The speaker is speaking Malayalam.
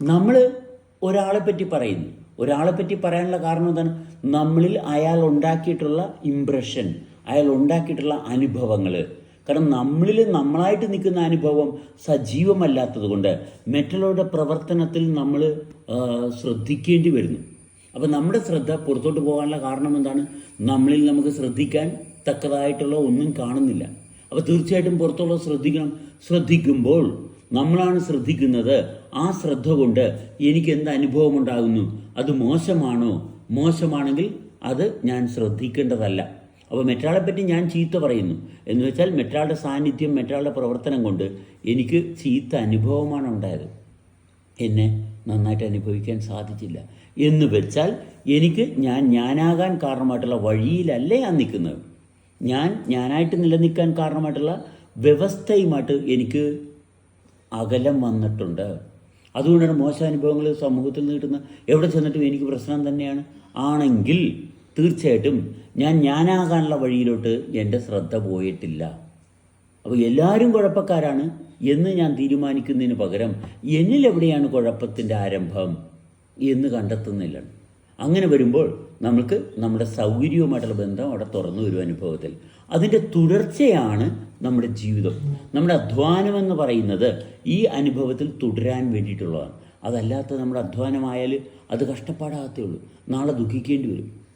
നമ്മൾ ഒരാളെ പറ്റി പറയുന്നു. ഒരാളെ പറ്റി പറയാനുള്ള കാരണം എന്താണ്? നമ്മളിൽ അയാൾ ഉണ്ടാക്കിയിട്ടുള്ള ഇംപ്രഷൻ അയാൾ ഉണ്ടാക്കിയിട്ടുള്ള അനുഭവങ്ങൾ കാരണം നമ്മളിൽ നമ്മളായിട്ട് നിൽക്കുന്ന അനുഭവം സജീവമല്ലാത്തത് കൊണ്ട് മറ്റുള്ളവരുടെ പ്രവർത്തനത്തിൽ നമ്മൾ ശ്രദ്ധിക്കേണ്ടി വരുന്നു. അപ്പം നമ്മുടെ ശ്രദ്ധ പുറത്തോട്ട് പോകാനുള്ള കാരണം എന്താണ്? നമ്മളിൽ നമുക്ക് ശ്രദ്ധിക്കാൻ തക്കതായിട്ടുള്ള ഒന്നും കാണുന്നില്ല. അപ്പോൾ തീർച്ചയായിട്ടും പുറത്തുള്ള ശ്രദ്ധിക്കണം. ശ്രദ്ധിക്കുമ്പോൾ നമ്മളാണ് ശ്രദ്ധിക്കുന്നത്. ആ ശ്രദ്ധ കൊണ്ട് എനിക്ക് എന്ത് അനുഭവം ഉണ്ടാകുന്നു അത് മോശമാണോ? മോശമാണെങ്കിൽ അത് ഞാൻ ശ്രദ്ധിക്കേണ്ടതല്ല. അപ്പോൾ പറ്റി ഞാൻ ചീത്ത പറയുന്നു. എന്ന് വെച്ചാൽ മറ്റൊരാളുടെ സാന്നിധ്യം മറ്റൊരാളുടെ പ്രവർത്തനം കൊണ്ട് എനിക്ക് ചീത്ത അനുഭവമാണ് ഉണ്ടായത്. എന്നെ നന്നായിട്ട് അനുഭവിക്കാൻ സാധിച്ചില്ല. എന്ന് വെച്ചാൽ എനിക്ക് ഞാൻ ഞാനാകാൻ കാരണമായിട്ടുള്ള വഴിയിലല്ലേ ഞാൻ നിൽക്കുന്നത്. ഞാൻ ഞാനായിട്ട് നിലനിൽക്കാൻ കാരണമായിട്ടുള്ള വ്യവസ്ഥയുമായിട്ട് എനിക്ക് അകലം വന്നിട്ടുണ്ട്. അതുകൊണ്ടാണ് മോശ അനുഭവങ്ങൾ സമൂഹത്തിൽ നിന്ന് കിട്ടുന്ന എവിടെ ചെന്നിട്ടും എനിക്ക് പ്രശ്നം തന്നെയാണ്. ആണെങ്കിൽ തീർച്ചയായിട്ടും ഞാൻ ഞാനാകാനുള്ള വഴിയിലോട്ട് എന്റെ ശ്രദ്ധ പോയിട്ടില്ല. അപ്പോൾ എല്ലാവരും കുഴപ്പക്കാരാണ് എന്ന് ഞാൻ തീരുമാനിക്കുന്നതിന് പകരം എന്നിൽ എവിടെയാണ് കുഴപ്പത്തിന്റെ ആരംഭം എന്ന് കണ്ടെത്തുന്നില്ല. അങ്ങനെ വരുമ്പോൾ നമ്മൾക്ക് നമ്മുടെ സൗകര്യവുമായിട്ടുള്ള ബന്ധം അവിടെ തുറന്നു വരും അനുഭവത്തിൽ. അതിന്റെ തുടർച്ചയാണ് നമ്മുടെ ജീവിതം. നമ്മുടെ അധ്വാനം എന്ന് പറയുന്നത് ഈ അനുഭവത്തിൽ തുടരാൻ വേണ്ടിയിട്ടുള്ളതാണ്. അതല്ലാത്ത നമ്മുടെ അധ്വാനമായാൽ അത് കഷ്ടപ്പാടാകത്തേ ഉള്ളൂ. നാളെ ദുഃഖിക്കേണ്ടി വരും.